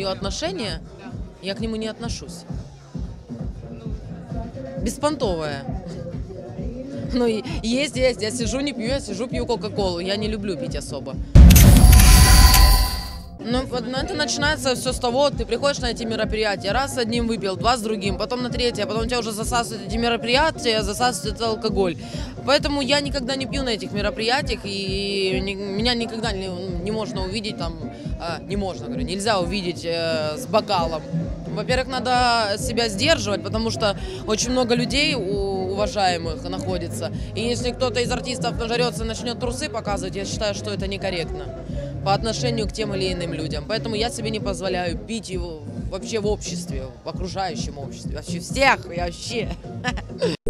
отношение, я к нему не отношусь. Беспонтовая. Ну, и есть, есть. Я сижу, не пью, я сижу, пью Кока-Колу. Я не люблю пить особо. Ну, вот ну, это начинается все с того, ты приходишь на эти мероприятия, раз с одним выпил, два с другим, потом на третье, потом тебя уже засасывают эти мероприятия, засасывает этот алкоголь. Поэтому я никогда не пью на этих мероприятиях, и ни- меня никогда не, не можно увидеть там, а, не можно, говорю, нельзя увидеть э, с бокалом. Во-первых, надо себя сдерживать, потому что очень много людей у- уважаемых находится. И если кто-то из артистов нажрется и начнет трусы показывать, я считаю, что это некорректно по отношению к тем или иным людям. Поэтому я себе не позволяю пить его вообще в обществе, в окружающем обществе. Вообще всех, вообще.